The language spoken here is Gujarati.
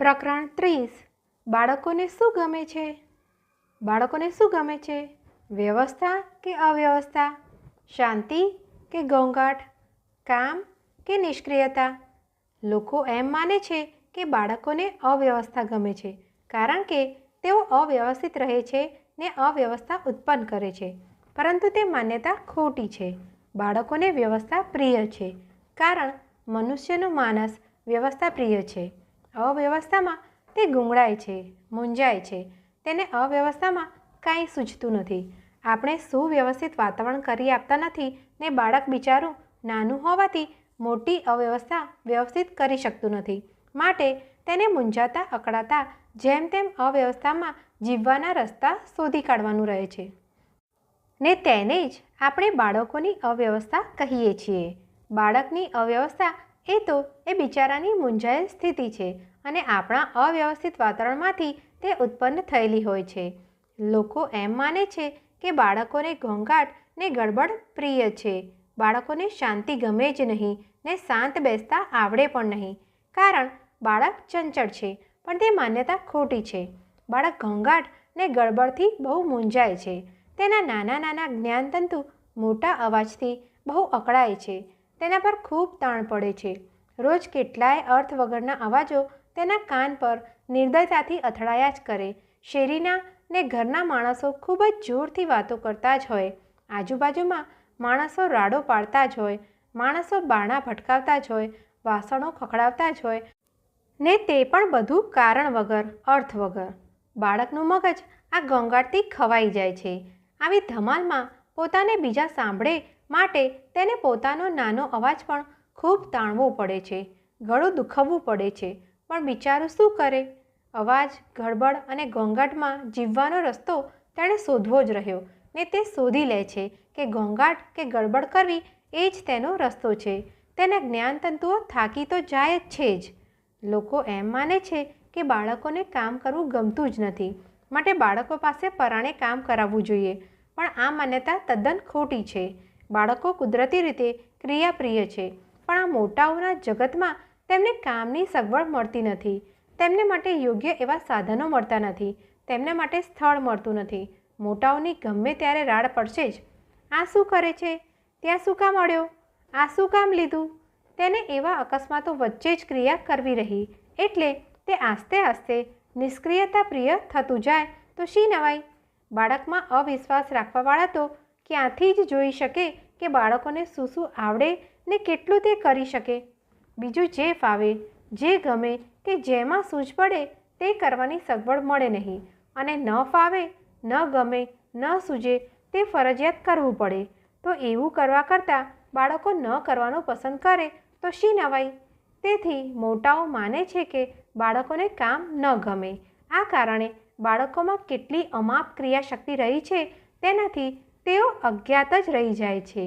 પ્રકરણ ત્રીસ. બાળકોને શું ગમે છે? બાળકોને શું ગમે છે? વ્યવસ્થા કે અવ્યવસ્થા? શાંતિ કે ઘોંઘાટ? કામ કે નિષ્ક્રિયતા? લોકો એમ માને છે કે બાળકોને અવ્યવસ્થા ગમે છે, કારણ કે તેઓ અવ્યવસ્થિત રહે છે ને અવ્યવસ્થા ઉત્પન્ન કરે છે. પરંતુ તે માન્યતા ખોટી છે. બાળકોને વ્યવસ્થા પ્રિય છે, કારણ મનુષ્યનો માનસ વ્યવસ્થા પ્રિય છે. અવ્યવસ્થામાં તે ગુંગળાય છે, મૂંઝાય છે. તેને અવ્યવસ્થામાં કાંઈ સૂઝતું નથી. આપણે સુવ્યવસ્થિત વાતાવરણ કરી આપતા નથી ને બાળક બિચારું નાનું હોવાથી મોટી અવ્યવસ્થા વ્યવસ્થિત કરી શકતું નથી. માટે તેને મૂંઝાતા, અકળાતા, જેમ તેમ અવ્યવસ્થામાં જીવવાના રસ્તા શોધી કાઢવાનું રહે છે. ને તેને જ આપણે બાળકોની અવ્યવસ્થા કહીએ છીએ. બાળકની અવ્યવસ્થા એ તો એ બિચારાની મૂંઝાયેલ સ્થિતિ છે અને આપણા અવ્યવસ્થિત વાતાવરણમાંથી તે ઉત્પન્ન થયેલી હોય છે. લોકો એમ માને છે કે બાળકોને ઘોંઘાટ ને ગડબડ પ્રિય છે. બાળકોને શાંતિ ગમે જ નહીં ને શાંત બેસતા આવડે પણ નહીં. કારણ બાળક ચંચળ છે, પણ તે માન્યતા ખોટી છે. બાળક ઘોંઘાટ ને ગડબડથી બહુ મૂંઝાય છે. તેના નાના નાના જ્ઞાનતંતુ મોટા અવાજથી બહુ અકળાય છે. તેના પર ખૂબ તાણ પડે છે. રોજ કેટલાય અર્થ વગરના અવાજો તેના કાન પર નિર્દયતાથી અથડાયા જ કરે. શેરીના ને ઘરના માણસો ખૂબ જ જોરથી વાતો કરતા જ હોય. આજુબાજુમાં માણસો રાડો પાડતા જ હોય, માણસો બાણા ભટકાવતા જ હોય, વાસણો ખખડાવતા જ હોય, ને તે પણ બધું કારણ વગર, અર્થ વગર. બાળકનું મગજ આ ગોંગાટથી ખવાઈ જાય છે. આવી ધમાલમાં પોતાને બીજા સાંભળે માટે તેને પોતાનો નાનો અવાજ પણ ખૂબ તાણવો પડે છે, ગળું દુખવવું પડે છે. પણ બિચારું શું કરે? અવાજ, ગડબડ અને ઘોંઘાટમાં જીવવાનો રસ્તો તેણે શોધવો જ રહ્યો ને તે શોધી લે છે કે ઘોંઘાટ કે ગડબડ કરવી એ જ તેનો રસ્તો છે. તેના જ્ઞાનતંતુઓ થાકી તો જાય જ છે જ. લોકો એમ માને છે કે બાળકોને કામ કરવું ગમતું જ નથી. માટે બાળકો પાસે પરાણે કામ કરાવવું જોઈએ. પણ આ માન્યતા તદ્દન ખોટી છે. બાળકો કુદરતી રીતે ક્રિયાપ્રિય છે, પણ આ મોટાઓના જગતમાં તેમને કામની સગવડ મળતી નથી. તેમને માટે યોગ્ય એવા સાધનો મળતા નથી. તેમને માટે સ્થળ મળતું નથી. મોટાઓની ગમે ત્યારે રાડ પડશે જ. આ શું કરે છે? ત્યાં શું કામ અડ્યો? આ શું કામ લીધું? તેને એવા અકસ્માતો વચ્ચે જ ક્રિયા કરવી રહી. એટલે તે આસ્તે આસ્તે નિષ્ક્રિયતા પ્રિય થતું જાય તો શી નવાઈ બાળકમાં અવિશ્વાસ રાખવાવાળા તો ક્યાંથી જ જોઈ શકે કે બાળકોને શું શું આવડે ને કેટલું તે કરી શકે. બીજું જે ફાવે, જે ગમે કે જેમાં સૂઝ પડે તે કરવાની સગવડ મળે નહીં. અને ન ફાવે, ન ગમે, ન સૂજે તે ફરજિયાત કરવું પડે. તો એવું કરવા કરતાં બાળકો ન કરવાનું પસંદ કરે તો શી નવાઈ? તેથી મોટાઓ માને છે કે બાળકોને કામ ન ગમે. આ કારણે બાળકોમાં કેટલી અમાપ ક્રિયાશક્તિ રહી છે તેનાથી તેઓ અજ્ઞાત જ રહી જાય છે.